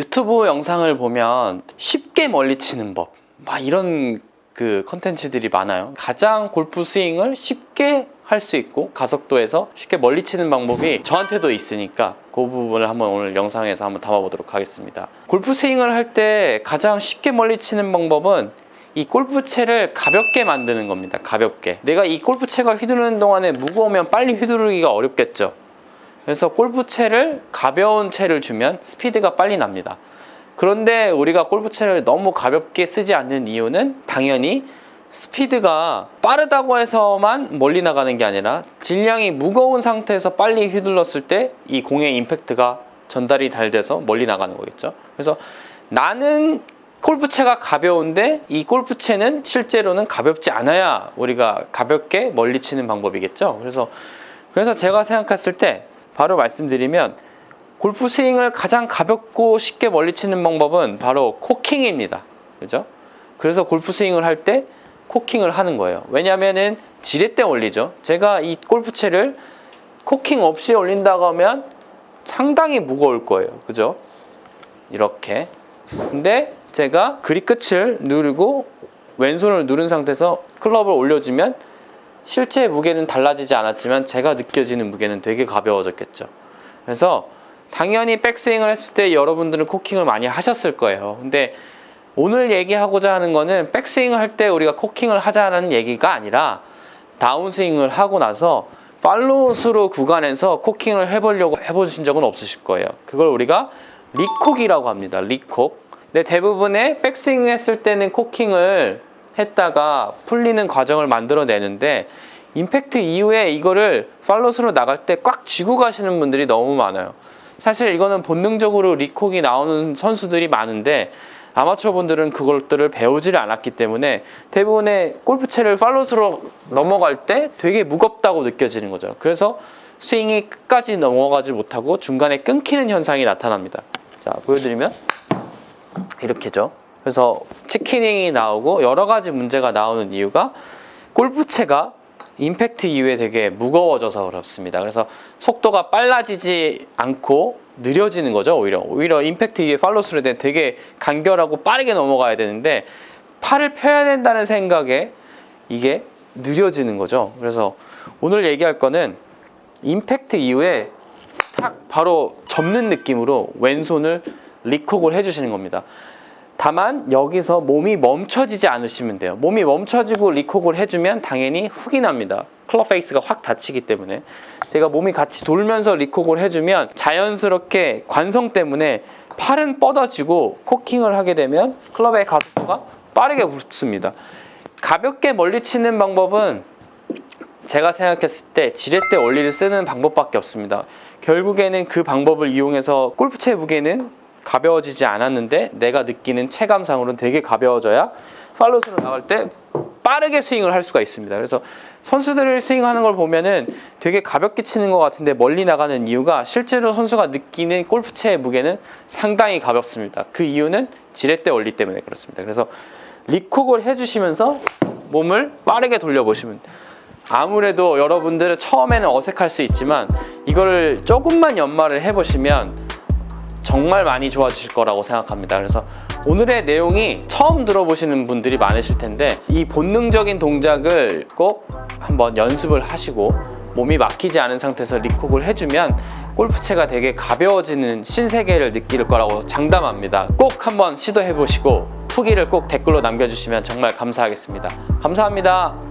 유튜브 영상을 보면 쉽게 멀리 치는 법, 막 이런 그 컨텐츠들이 많아요. 가장 골프 스윙을 쉽게 할 수 있고 가속도에서 쉽게 멀리 치는 방법이 저한테도 있으니까 그 부분을 한번 오늘 영상에서 한번 담아보도록 하겠습니다. 골프 스윙을 할 때 가장 쉽게 멀리 치는 방법은 이 골프채를 가볍게 만드는 겁니다. 가볍게. 내가 이 골프채가 휘두르는 동안에 무거우면 빨리 휘두르기가 어렵겠죠. 그래서 골프채를 가벼운 채를 주면 스피드가 빨리 납니다. 그런데 우리가 골프채를 너무 가볍게 쓰지 않는 이유는 당연히 스피드가 빠르다고 해서만 멀리 나가는 게 아니라 질량이 무거운 상태에서 빨리 휘둘렀을 때 이 공의 임팩트가 전달이 잘 돼서 멀리 나가는 거겠죠. 그래서 나는 골프채가 가벼운데 이 골프채는 실제로는 가볍지 않아야 우리가 가볍게 멀리 치는 방법이겠죠. 그래서 그래서 제가 생각했을 때 바로 말씀드리면 골프 스윙을 가장 가볍고 쉽게 멀리 치는 방법은 바로 코킹입니다. 그죠? 그래서 골프 스윙을 할 때 코킹을 하는 거예요. 왜냐면은 지렛대 올리죠. 제가 이 골프채를 코킹 없이 올린다고 하면 상당히 무거울 거예요. 그죠? 이렇게. 근데 제가 그립 끝을 누르고 왼손을 누른 상태에서 클럽을 올려주면 실제 무게는 달라지지 않았지만 제가 느껴지는 무게는 되게 가벼워졌겠죠. 그래서 당연히 백스윙을 했을 때 여러분들은 코킹을 많이 하셨을 거예요. 근데 오늘 얘기하고자 하는 거는 백스윙을 할 때 우리가 코킹을 하자는 얘기가 아니라 다운스윙을 하고 나서 팔로우스루 구간에서 코킹을 해보려고 해보신 적은 없으실 거예요. 그걸 우리가 리콕이라고 합니다. 리콕. 근데 대부분의 백스윙 했을 때는 코킹을 했다가 풀리는 과정을 만들어내는데 임팩트 이후에 이거를 팔로스로 나갈 때 꽉 쥐고 가시는 분들이 너무 많아요. 사실 이거는 본능적으로 리콕이 나오는 선수들이 많은데 아마추어 분들은 그것들을 배우지를 않았기 때문에 대부분의 골프채를 팔로스로 넘어갈 때 되게 무겁다고 느껴지는 거죠. 그래서 스윙이 끝까지 넘어가지 못하고 중간에 끊기는 현상이 나타납니다. 자, 보여드리면 이렇게죠. 그래서 치키닝이 나오고 여러 가지 문제가 나오는 이유가 골프채가 임팩트 이후에 되게 무거워져서 그렇습니다. 그래서 속도가 빨라지지 않고 느려지는 거죠. 오히려 오히려 임팩트 이후에 팔로스를 때 되게 간결하고 빠르게 넘어가야 되는데 팔을 펴야 된다는 생각에 이게 느려지는 거죠. 그래서 오늘 얘기할 거는 임팩트 이후에 탁 바로 접는 느낌으로 왼손을 리콕을 해주시는 겁니다. 다만 여기서 몸이 멈춰지지 않으시면 돼요. 몸이 멈춰지고 리콕을 해주면 당연히 훅이 납니다. 클럽 페이스가 확 닫히기 때문에 제가 몸이 같이 돌면서 리콕을 해주면 자연스럽게 관성 때문에 팔은 뻗어지고 코킹을 하게 되면 클럽의 가속도가 빠르게 붙습니다. 가볍게 멀리 치는 방법은 제가 생각했을 때 지렛대 원리를 쓰는 방법밖에 없습니다. 결국에는 그 방법을 이용해서 골프채 무게는 가벼워지지 않았는데 내가 느끼는 체감상으로는 되게 가벼워져야 팔로스로 나갈 때 빠르게 스윙을 할 수가 있습니다. 그래서 선수들을 스윙하는 걸 보면은 되게 가볍게 치는 것 같은데 멀리 나가는 이유가 실제로 선수가 느끼는 골프채의 무게는 상당히 가볍습니다. 그 이유는 지렛대 원리 때문에 그렇습니다. 그래서 리콕을 해주시면서 몸을 빠르게 돌려보시면 아무래도 여러분들은 처음에는 어색할 수 있지만 이거를 조금만 연말을 해보시면 정말 많이 좋아지실 거라고 생각합니다. 그래서 오늘의 내용이 처음 들어보시는 분들이 많으실 텐데 이 본능적인 동작을 꼭 한번 연습을 하시고 몸이 막히지 않은 상태에서 리콕을 해주면 골프채가 되게 가벼워지는 신세계를 느낄 거라고 장담합니다. 꼭 한번 시도해 보시고 후기를 꼭 댓글로 남겨주시면 정말 감사하겠습니다. 감사합니다.